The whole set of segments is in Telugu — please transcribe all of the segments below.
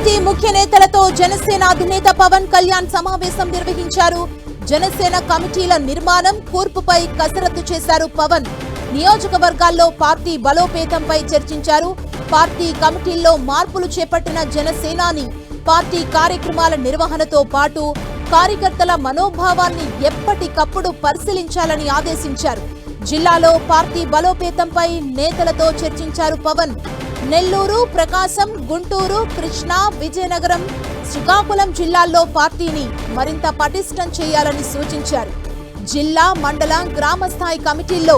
పార్టీ ముఖ్య నేతలతో జనసేన అధినేత పవన్ కళ్యాణ్ సమావేశం నిర్వహించారు. జనసేన కమిటీల నిర్మాణం కూర్పుపై కసరత్తు చేశారు పవన్. నియోజకవర్గాల్లో పార్టీ బలోపేతంపై చర్చించారు. పార్టీ కమిటీల్లో మార్పులు చేపట్టిన జనసేనాని పార్టీ కార్యక్రమాల నిర్వహణతో పాటు కార్యకర్తల మనోభావాన్ని ఎప్పటికప్పుడు పరిశీలించాలని ఆదేశించారు. జిల్లాలో పార్టీ బలోపేతంపై నేతలతో చర్చించారు పవన్. నెల్లూరు ప్రకాశం గుంటూరు కృష్ణా విజయనగరం శ్రీకాకుళం జిల్లాల్లో పార్టీని మరింత పటిష్టం చేయాలని సూచించారు. జిల్లా మండల గ్రామ స్థాయి కమిటీల్లో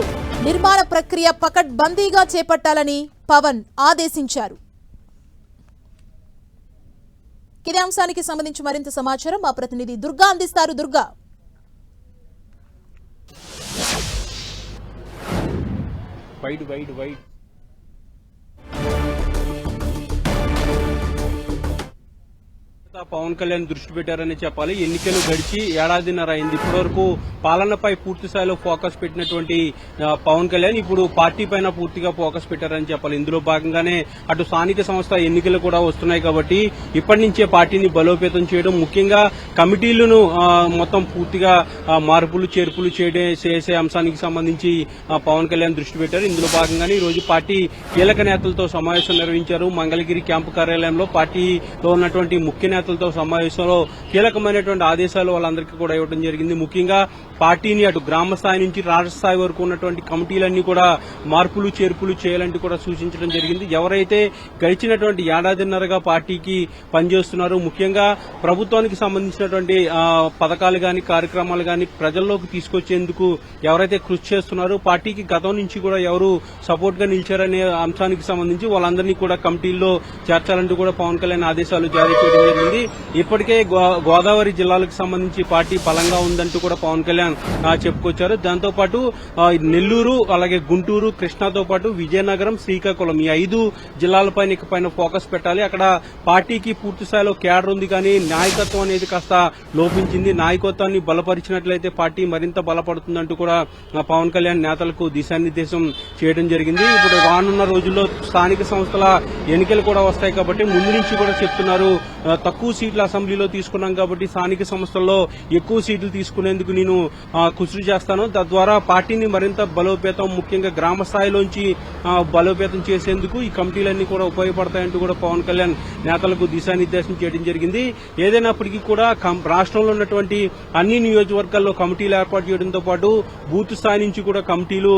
నిర్మాణ ప్రక్రియ పకడ్బందీగా చేపట్టాలని పవన్ ఆదేశించారు. ఇదే అంశానికి సంబంధించి మరింత సమాచారం మా ప్రతినిధి దుర్గా అందిస్తారు. Durga wide, wide, wide. Pawan Kalyan దృష్టి పెట్టారని చెప్పాలి. ఎన్నికలు గడిచి ఏడాదిన్నర అయింది. ఇప్పటివరకు పాలనపై పూర్తి స్థాయిలో ఫోకస్ పెట్టినటువంటి పవన్ కళ్యాణ్ ఇప్పుడు పార్టీ పైన పూర్తిగా ఫోకస్ పెట్టారని చెప్పాలి. ఇందులో భాగంగానే అటు స్థానిక సంస్థ ఎన్నికలు కూడా వస్తున్నాయి కాబట్టి ఇప్పటి నుంచే పార్టీని బలోపేతం చేయడం ముఖ్యంగా కమిటీలను మొత్తం పూర్తిగా మార్పులు చేర్పులు చేయడం చేసే అంశానికి సంబంధించి పవన్ కళ్యాణ్ దృష్టి పెట్టారు. ఇందులో భాగంగానే ఈ రోజు పార్టీ కీలక నేతలతో సమావేశం నిర్వహించారు. మంగళగిరి క్యాంపు కార్యాలయంలో పార్టీలో ఉన్నటువంటి ముఖ్య నేతలతో సమావేశంలో కీలకమైనటువంటి ఆదేశాలు వాళ్ళందరికీ కూడా ఇవ్వడం జరిగింది. ముఖ్యంగా పార్టీని అటు గ్రామ స్థాయి నుంచి రాష్ట్ర స్థాయి వరకు ఉన్నటువంటి కమిటీలన్నీ కూడా మార్పులు చేర్పులు చేయాలంటూ కూడా సూచించడం జరిగింది. ఎవరైతే గడిచినటువంటి ఏడాదిన్నరగా పార్టీకి పనిచేస్తున్నారో ముఖ్యంగా ప్రభుత్వానికి సంబంధించినటువంటి పథకాలు గాని కార్యక్రమాలు గాని ప్రజల్లోకి తీసుకొచ్చేందుకు ఎవరైతే కృషి చేస్తున్నారో పార్టీకి గతం నుంచి కూడా ఎవరు సపోర్ట్గా నిలిచారనే అంశానికి సంబంధించి వాళ్ళందరినీ కూడా కమిటీల్లో చేర్చాలంటూ కూడా పవన్ కళ్యాణ్ ఆదేశాలు జారీ చేయడం జరిగింది. ఇప్పటికే గో- గోదావరి జిల్లాలకు సంబంధించి పార్టీ బలంగా ఉందంటూ కూడా పవన్ కళ్యాణ్ చెప్పుకొచ్చారు. దాంతో పాటు నెల్లూరు అలాగే గుంటూరు కృష్ణాతో పాటు విజయనగరం శ్రీకాకుళం ఈ ఐదు జిల్లాలపైన పైన ఫోకస్ పెట్టాలి. అక్కడ పార్టీకి పూర్తి స్థాయిలో క్యాడర్ ఉంది కానీ నాయకత్వం అనేది కాస్త లోపించింది. నాయకత్వాన్ని బలపరిచినట్లయితే పార్టీ మరింత బలపడుతుందంటూ కూడా పవన్ కళ్యాణ్ నేతలకు దిశానిర్దేశం చేయడం జరిగింది. ఇప్పుడు రానున్న రోజుల్లో స్థానిక సంస్థల ఎన్నికలు కూడా వస్తాయి కాబట్టి ముందు నుంచి కూడా చెప్తున్నారు. తక్కువ తక్కువ అసెంబ్లీలో తీసుకున్నాం కాబట్టి స్థానిక సంస్థల్లో ఎక్కువ సీట్లు తీసుకునేందుకు నేను కృషి చేస్తాను. తద్వారా పార్టీని మరింత బలోపేతం ముఖ్యంగా గ్రామ స్థాయిలోంచి బలోపేతం చేసేందుకు ఈ కమిటీలన్నీ కూడా ఉపయోగపడతాయంటూ కూడా పవన్ కళ్యాణ్ నేతలకు దిశానిర్దేశం చేయడం జరిగింది. ఏదైనప్పటికీ కూడా కం- రాష్ట్రంలో ఉన్నటువంటి అన్ని నియోజకవర్గాల్లో కమిటీలు ఏర్పాటు చేయడంతో పాటు బూత్ స్థాయి నుంచి కూడా కమిటీలు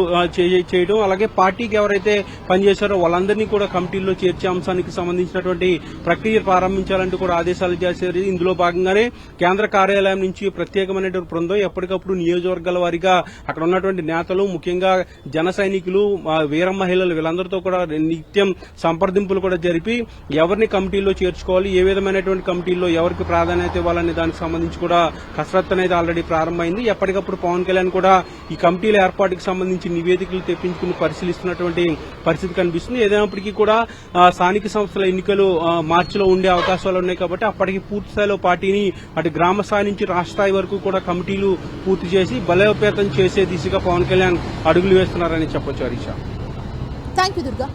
చేయడం అలాగే పార్టీకి ఎవరైతే పనిచేశారో వాళ్ళందరినీ కూడా కమిటీల్లో చేర్చే అంశానికి సంబంధించినటువంటి ప్రక్రియ ప్రారంభించాలంటూ కూడా ఆదేశాలు చేశారు ఇందులో భాగంగానే కేంద్ర కార్యాలయం నుంచి ప్రత్యేకమైనటువంటి బృందం ఎప్పటికప్పుడు నియోజకవర్గాల వారిగా అక్కడ ఉన్నటువంటి నేతలు ముఖ్యంగా జన సైనికులు వీర మహిళలు వీళ్ళందరితో కూడా నిత్యం సంప్రదింపులు కూడా జరిపి ఎవరిని కమిటీల్లో చేర్చుకోవాలి ఏ విధమైనటువంటి కమిటీల్లో ఎవరికి ప్రాధాన్యత ఇవ్వాలనే దానికి సంబంధించి కూడా కసరత్తు అనేది ఆల్రెడీ ప్రారంభమైంది. ఎప్పటికప్పుడు పవన్ కళ్యాణ్ కూడా ఈ కమిటీల ఏర్పాటుకు సంబంధించి నివేదికలు తెప్పించుకుని పరిశీలిస్తున్నటువంటి పరిస్థితి కనిపిస్తుంది. ఏదైనప్పటికీ కూడా స్థానిక సంస్థల ఎన్నికలు మార్చిలో ఉండే అవకాశాలు ఉన్నాయి కాబట్టి అప్పటికి పూర్తి స్థాయిలో పార్టీని అటు గ్రామ స్థాయి నుంచి రాష్ట్ర స్థాయి వరకు కూడా కమిటీలు పూర్తి చేసి బలోపేతం చేసే దిశగా పవన్ కళ్యాణ్ అడుగులు వేస్తున్నారని చెప్పొచ్చు హరీషా థ్యాంక్ యూ దుర్గా.